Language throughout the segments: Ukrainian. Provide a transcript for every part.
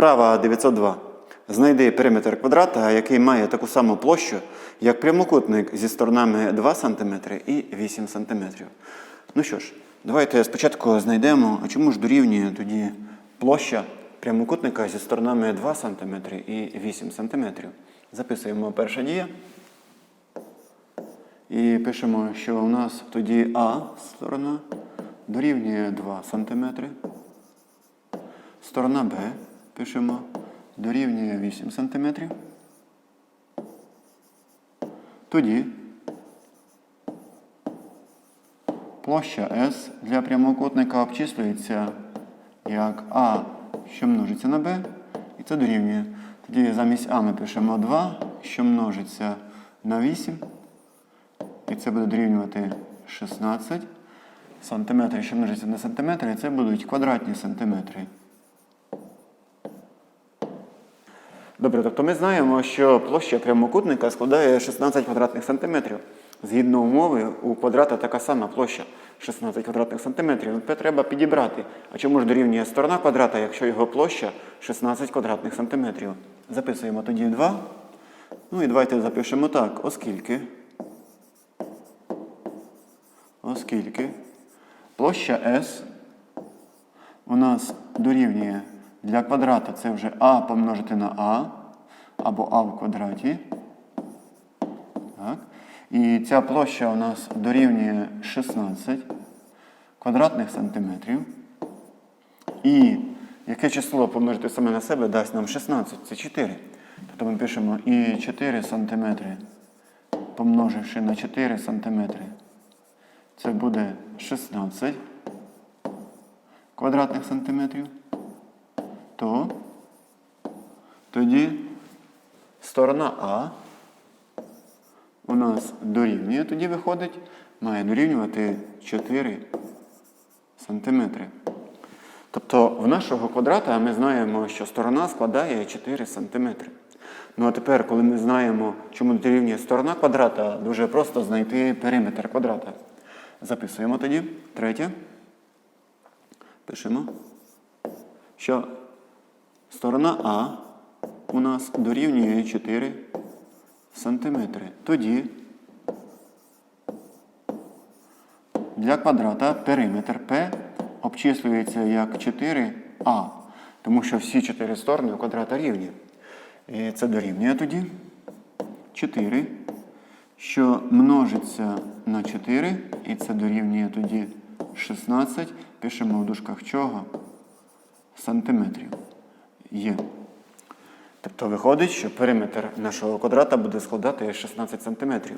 Вправа 902. Знайди периметр квадрата, який має таку саму площу, як прямокутник зі сторонами 2 см і 8 см. Ну що ж, давайте спочатку знайдемо, а чому ж дорівнює тоді площа прямокутника зі сторонами 2 см і 8 см. Записуємо перша дія. І пишемо, що у нас тоді А сторона дорівнює 2 см. Сторона Б пишемо дорівнює 8 см. Тоді площа S для прямокутника обчислюється як А, що множиться на Б, і це дорівнює. Тоді замість А ми пишемо 2, що множиться на 8. І це буде дорівнювати 16 сантиметрів, що множиться на сантиметри, і це будуть квадратні сантиметри. Добре, тобто ми знаємо, що площа прямокутника складає 16 квадратних сантиметрів. Згідно умови, у квадрата така сама площа 16 квадратних сантиметрів. Тепер треба підібрати. А чому ж дорівнює сторона квадрата, якщо його площа 16 квадратних сантиметрів? Записуємо тоді 2. Ну і давайте запишемо так, оскільки. Оскільки площа S у нас дорівнює для квадрата це вже А помножити на А або А в квадраті. Так. І ця площа у нас дорівнює 16 квадратних сантиметрів. І яке число помножити саме на себе дасть нам 16, це 4. Тобто ми пишемо і 4 сантиметри, помноживши на 4 сантиметри. Це буде 16 квадратних сантиметрів. То тоді сторона А у нас дорівнює, тоді виходить, має дорівнювати 4 сантиметри. Тобто в нашого квадрата ми знаємо, що сторона складає 4 сантиметри. Ну а тепер, коли ми знаємо, чому дорівнює сторона квадрата, дуже просто знайти периметр квадрата. Записуємо тоді. Третє. Пишемо, що сторона А у нас дорівнює 4 сантиметри. Тоді для квадрата периметр P обчислюється як 4А, тому що всі чотири сторони у квадрата рівні. І це дорівнює тоді 4, що множиться на 4, і це дорівнює тоді 16. Пишемо в дужках чого? Сантиметрів. Є. Тобто виходить, що периметр нашого квадрата буде складати 16 сантиметрів.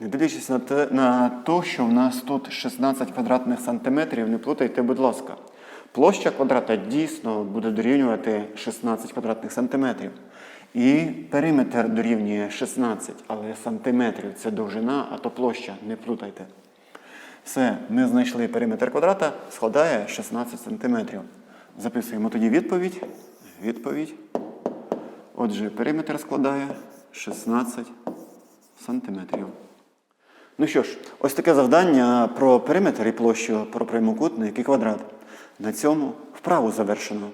Не дивлячись на те, на те, що в нас тут 16 квадратних сантиметрів, не плутайте, будь ласка. Площа квадрата дійсно буде дорівнювати 16 квадратних сантиметрів. І периметр дорівнює 16, але сантиметрів це довжина, а то площа, не плутайте. Все, ми знайшли периметр квадрата, складає 16 сантиметрів. Записуємо тоді відповідь. Відповідь. Отже, периметр складає 16 сантиметрів. Ну що ж, ось таке завдання про периметр і площу, про прямокутник і квадрат. На цьому вправу завершено.